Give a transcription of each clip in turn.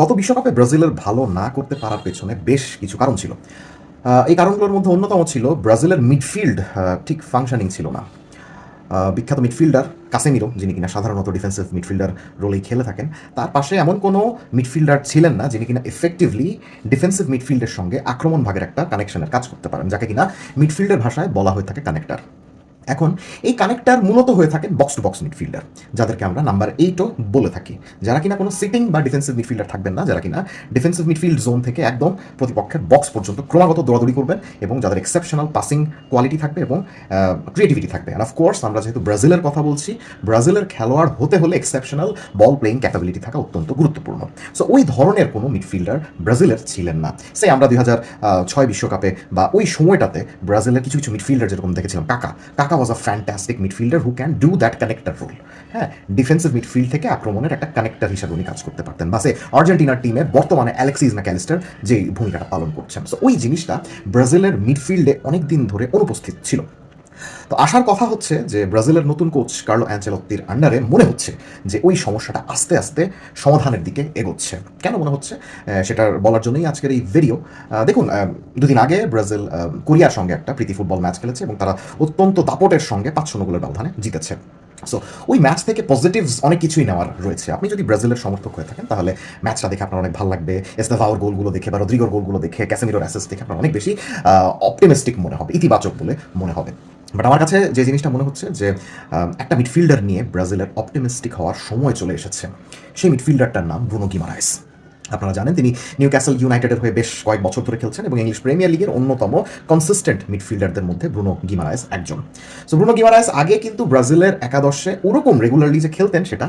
গত বিশ্বকাপে ব্রাজিলের ভালো না করতে পারার পেছনে বেশ কিছু কারণ ছিল। এই কারণগুলোর মধ্যে অন্যতম ছিল ব্রাজিলের মিডফিল্ড ঠিক ফাংশনিং ছিল না। বিখ্যাত মিডফিল্ডার কাসেমিরো, যিনি কিনা সাধারণত ডিফেন্সিভ মিডফিল্ডার রোলেই খেলে থাকেন, তার পাশে এমন কোনো মিডফিল্ডার ছিলেন না যিনি কিনা এফেক্টিভলি ডিফেন্সিভ মিডফিল্ডের সঙ্গে আক্রমণ ভাগের একটা কানেকশনের কাজ করতে পারেন, যাকে কিনা মিডফিল্ডের ভাষায় বলা হয়ে থাকে কানেক্টার এখন এই কানেক্টার মূলত হয়ে থাকেন বক্স টু বক্স মিডফিল্ডার যাদেরকে আমরা নাম্বার এইটও বলে থাকি। যারা কিনা কোনো সিটিং বা ডিফেন্সিভ মিডফিল্ডার থাকবেন না, যারা কিনা ডিফেন্সিভ মিডফিল্ড জোন থেকে একদম প্রতিপক্ষের বক্স পর্যন্ত ক্রমাগত দৌড়াদৌড়ি করবেন এবং যাদের এক্সেপশনাল পাসিং কোয়ালিটি থাকবে এবং ক্রিয়েটিভিটি থাকবে। অ্যান্ড অফকোর্স আমরা যেহেতু ব্রাজিলের কথা বলছি, ব্রাজিলের খেলোয়াড় হতে হলে এক্সেপশনাল বল প্লেয়িং ক্যাপাবিলিটি থাকা অত্যন্ত গুরুত্বপূর্ণ। সো ওই ধরনের কোনো মিডফিল্ডার ব্রাজিলের ছিলেন না। সে আমরা দুই হাজার ছয় বিশ্বকাপে বা ওই সময়টাতে ব্রাজিলের কিছু কিছু মিডফিল্ডার যেরকম দেখেছিলাম, Kaka. Kaka was a fantastic midfielder who can do that connector role হ্যাঁ ডিফেন্সিভ মিডফিল্ড থেকে আক্রমণের একটা কানেক্টার হিসাবে উনি কাজ করতে পারতেন। বাসে আর্জেন্টিনার টিমে বর্তমানে অ্যালেক্সিস ম্যাক্যালিস্টার যে ভূমিকাটা পালন করছেন। সো ওই জিনিসটা ব্রাজিলের মিডফিল্ডে অনেক দিন ধরে অনুপস্থিত ছিল। তো আসার কথা হচ্ছে যে ব্রাজিলের নতুন কোচ কার্লো অ্যাঞ্চেলত্তির আন্ডারে মনে হচ্ছে যে ওই সমস্যাটা আস্তে আস্তে সমাধানের দিকে এগোচ্ছে। কেন মনে হচ্ছে? সেটার বলার জন্যই আজকের এই ভিডিও দেখুন দুদিন আগে ব্রাজিল কোরিয়ার সঙ্গে একটা প্রীতি ফুটবল ম্যাচ খেলেছে এবং তারা অত্যন্ত দাপটের সঙ্গে পাঁচ শূন্য গোলের ব্যবধানে জিতেছে। সো ওই ম্যাচ থেকে পজিটিভস অনেক কিছুই নেওয়ার রয়েছে। আপনি যদি ব্রাজিলের সমর্থক হয়ে থাকেন, তাহলে ম্যাচটা দেখে আপনার অনেক ভালো লাগবে। এস্তেভাওর গোলগুলো দেখে বা রদ্রিগোর গোলগুলো দেখে ক্যাসেমিরোর অ্যাসেস দেখে আপনার অনেক বেশি অপটিমিস্টিক মনে হবে, ইতিবাচক বলে মনে হবে। বাট আমার কাছে যে জিনিসটা মনে হচ্ছে যে একটা মিডফিল্ডার নিয়ে ব্রাজিলের অপটিমিস্টিক হওয়ার সময় চলে এসেছে। সেই মিডফিল্ডারটার নাম ব্রুনো গিমারাইস আপনারা জানেন তিনি নিউ ক্যাসেল ইউনাইটেডের হয়ে বেশ কয়েক বছর ধরে খেলছেন এবং ইংলিশ প্রিমিয়ার লিগের অন্যতম কনসিস্টেন্ট মিডফিল্ডারদের মধ্যে ব্রুনো গিমারাইস একজন। সো ব্রুনো গিমারাইস আগে কিন্তু ব্রাজিলের একাদশে ওরকম রেগুলারলি যে খেলতেন সেটা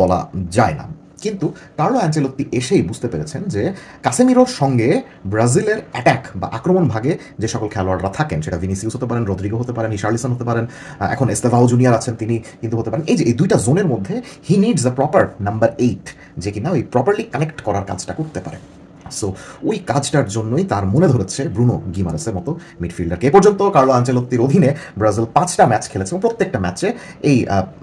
বলা যায় না। কিন্তু কার্লো অ্যাঞ্চেলোত্তি এসেই বুঝতে পেরেছেন যে কাসেমিরোর সঙ্গে ব্রাজিলের অ্যাট্যাক বা আক্রমণ ভাগে যে সকল খেলোয়াড়রা থাকেন, সেটা ভিনিসিউস হতে পারেন, রদ্রিগো হতে পারেন ইশার্লিসন হতে পারেন এখন এস্তেভাও জুনিয়ার আছেন, তিনি কিন্তু হতে পারেন। এই যে এই দুইটা জোনের মধ্যে he needs the proper number eight, যে কিনা ওই প্রপারলি কানেক্ট করার কাজটা করতে পারে। সো ওই কাজটার জন্যই তার মনে ধরেছে ব্রুনো গিমারেসের মতো মিডফিল্ডারকে এ পর্যন্ত কার্লো আঞ্চেলত্তির অধীনে ব্রাজিল পাঁচটা ম্যাচ খেলেছে এবং প্রত্যেকটা ম্যাচে এই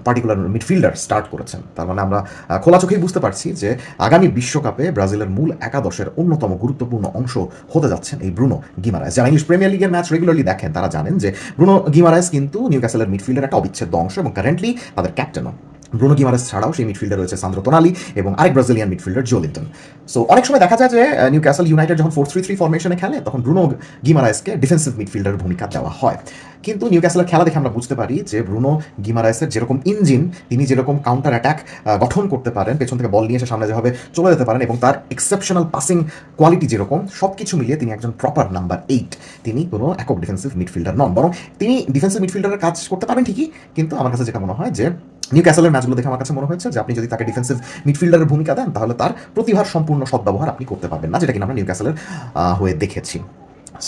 পার্টিকুলার মিডফিল্ডার স্টার্ট করেছেন। তার মানে আমরা খোলা চোখেই বুঝতে পারছি যে আগামী বিশ্বকাপে ব্রাজিলের মূল একাদশের অন্যতম গুরুত্বপূর্ণ অংশ হতে যাচ্ছেন এই ব্রুনো গিমারাইস যারা ইংলিশ প্রিমিয়ার লিগের ম্যাচ রেগুলারলি দেখেন, তারা জানেন যে ব্রুনো গিমারাইস কিন্তু নিউ ক্যাসেলের মিডফিল্ডের একটা অবিচ্ছেদ্য অংশ এবং কারেন্টলি তাদের ক্যাপ্টেনও ব্রুনো গিমারেস ছাড়াও সেই মিডফিল্ডার রয়েছে সান্দ্রো তোনালি এবং আরেক ব্রাজিলিয়ান মিডফিল্ডার জোলিন্টন সো অনেক সময় দেখা যায় যে নিউ ক্যাসেল ইউনাইটেড যখন ফোর থ্রি থ্রি ফরমেশনে খেলে, তখন ব্রুনো গিমারাইসকে ডিফেন্সিভ মিডফিল্ডার ভূমিকা দেওয়া হয়। কিন্তু নিউ ক্যাসেলের খেলা দেখে আমরা বুঝতে পারি যে, ব্রুনো গিমারাইসের যেরকম ইঞ্জিন তিনি যেরকম কাউন্টার অ্যাটাক গঠন করতে পারেন, পেছন থেকে বল নিয়ে এসে সামনে যেভাবে চলে যেতে পারেন এবং তার এক্সেপশনাল পাসিং কোয়ালিটি যেরকম সব কিছু মিলিয়ে তিনি একজন প্রপার নাম্বার এইট তিনি কোনো একক ডিফেন্সিভ মিডফিল্ডার নন, বরং তিনি ডিফেন্সিভ মিডফিল্ডারের কাজ করতে পারেন ঠিকই, কিন্তু আমার কাছে যেটা মনে হয় যে নিউ ক্যাসেলের ম্যাচগুলো দেখে আমার কাছে মনে হয়েছে যে আপনি যদি তাকে ডিফেন্সিভ মিডফিল্ডারের ভূমিকা দেন, তাহলে তার প্রতিভার সম্পূর্ণ সদ্ব্যবহার আপনি করতে পারবেন না, যেটা কিনা আমরা নিউ ক্যাসেলের হয়ে দেখেছি।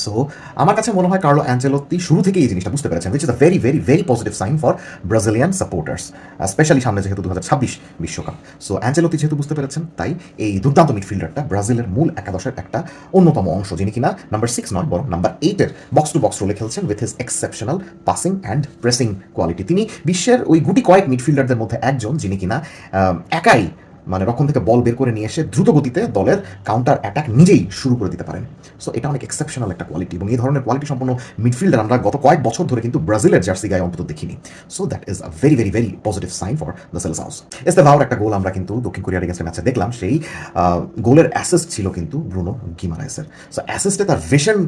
সো আমার কাছে মনে হয় কার্লো অ্যাঞ্চেলোত্তি শুরু থেকে এই জিনিসটা বুঝতে পেরেছেন which is a very very very positive sign for Brazilian supporters specially সামনে যেহেতু দু হাজার ছাব্বিশ বিশ্বকাপ। সো অ্যাঞ্চেলোত্তি যেহেতু বুঝতে পেরেছেন, তাই এই দুর্দান্ত মিডফিল্ডারটা ব্রাজিলের মূল একাদশের একটা অন্যতম অংশ, যিনি কিনা নাম্বার সিক্স নয়, বরং নাম্বার এইটের বক্স টু বক্স রোলে খেলছেন with his exceptional passing and pressing quality তিনি বিশ্বের ওই গুটি কয়েক মিডফিল্ডারদের মধ্যে একজন, যিনি কিনা একাই মানে রক্ষণ থেকে বল বের করে নিয়ে এসে দ্রুত গতিতে দলের কাউন্টার অ্যাটাক নিজেই শুরু করে দিতে পারেন। সো এটা অনেক এক্সেপশনাল একটা কোয়ালিটি এবং এই ধরনের কোয়ালিটি সম্পন্ন মিডফিল্ডার আমরা গত কয়েক বছর ধরে কিন্তু ব্রাজিলের জার্সি গায়ে অন্তত দেখিনি। So that is a very very very positive sign for the sales house এস্তেভাওর একটা গোল আমরা কিন্তু দক্ষিণ কোরিয়ার এগেন্স্টে ম্যাচে দেখলাম। সেই গোলের অ্যাসিস্ট ছিল কিন্তু ব্রুনো গিমারাইসের সো অ্যাসিস্টে তার ভিশন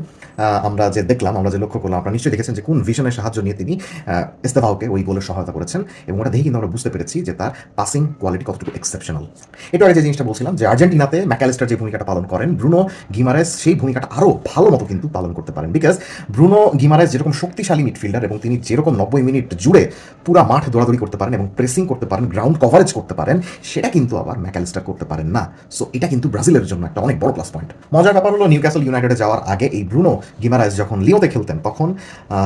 আমরা যে দেখলাম আমরা যে লক্ষ্য করলাম আপনারা নিশ্চয়ই দেখেছেন যে কোন ভিশনের সাহায্য নিয়ে তিনি আহ, এস্তেভাওকে ওই গোলের সহায়তা করেছেন এবং ওটা দেখে কিন্তু আমরা বুঝতে পেরেছি যে তার পাসিং কোয়ালিটি কতটুকু এক্সেপশনাল এটা আগে যে জিনিসটা বলছিলাম, যে আর্জেন্টিনাতে ম্যাকালিস্টার যে ভূমিকাটা পালন করেন, ব্রুনো গিমারেস সেই ভূমিকাটা আরও ভালো মতো কিন্তু পালন করতে পারেন। বিকজ ব্রুনো গিমারেস যেরকম শক্তিশালী মিডফিল্ডার এবং তিনি যেরকম নব্বই মিনিট জুড়ে পুরা মাঠ দৌড়াদৌড়ি করতে পারেন এবং প্রেসিং করতে পারেন গ্রাউন্ড কভারেজ করতে পারেন, সেটা কিন্তু আবার ম্যাকালিস্টার করতে পারেন না। সো এটা কিন্তু ব্রাজিলের জন্য একটা অনেক বড় প্লাস পয়েন্ট মজার ব্যাপার হলো নিউ ক্যাসল ইউনাইটেডে যাওয়ার আগে এই ব্রুনো গিমারাইস যখন লিওতে খেলতেন, তখন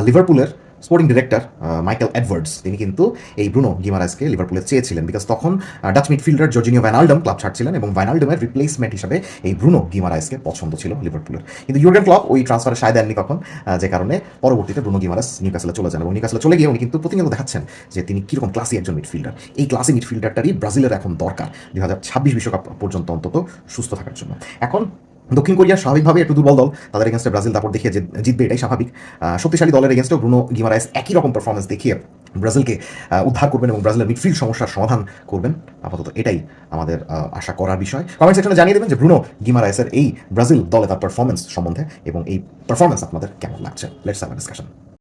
লিভারপুলের স্পোর্টিং ডিরেক্টর মাইকেল এডওয়ার্ডস তিনি কিন্তু এই ব্রুনো গিমারাইসকে লিভারপুলে চেয়েছিলেন বিকজ তখন Dutch midfielder Georginio Wijnaldum club ছাড়ছিলেন এবং ভ্যানাল্ডমের রিপ্লেসমেন্ট হিসাবে এই ব্রুনো গিমারাইসকে পছন্দ ছিল লিভারপুলের কিন্তু ইউরগেন ক্লব ওই ট্রান্সফারে সায় দেননি তখন আহ, যে কারণে পরবর্তীতে ব্রুনো গিমারাস নিউকাসলে চলে যান এবং নিউকাসলে চলে গিয়ে উনি কিন্তু প্রতিনিয়ত দেখাচ্ছেন যে তিনি কীরকম ক্লাসি একজন মিডফিল্ডার এই ক্লাসি মিডফিল্ডারটারই ব্রাজিলের এখন দরকার দুই হাজার ছাব্বিশ বিশ্বকাপ পর্যন্ত অন্তত সুস্থ থাকার জন্য। এখন দক্ষিণ কোরিয়া স্বাভাবিকভাবে একটু দুর্বল দল। তাদের এগেনস্টে ব্রাজিল তারপর দেখিয়ে জিতবে এটাই স্বাভাবিক। শক্তিশালী দলের এগেনস্টেও ব্রুনো গিমারাইস একই রকম পারফরমেন্স দেখিয়ে ব্রাজিলকে উদ্ধার করবেন এবং ব্রাজিলের মিডফিল্ড সমস্যার সমাধান করবেন। আপাতত এটাই আমাদের আশা করার বিষয়। কমেন্ট সেকশনে জানিয়ে দেবেন যে ব্রুনো গিমারাইসের এই ব্রাজিল দলে তার পারফরমেন্স সম্বন্ধে এবং এই পারফরমেন্স আপনাদের কেমন লাগছে? Let's have discussion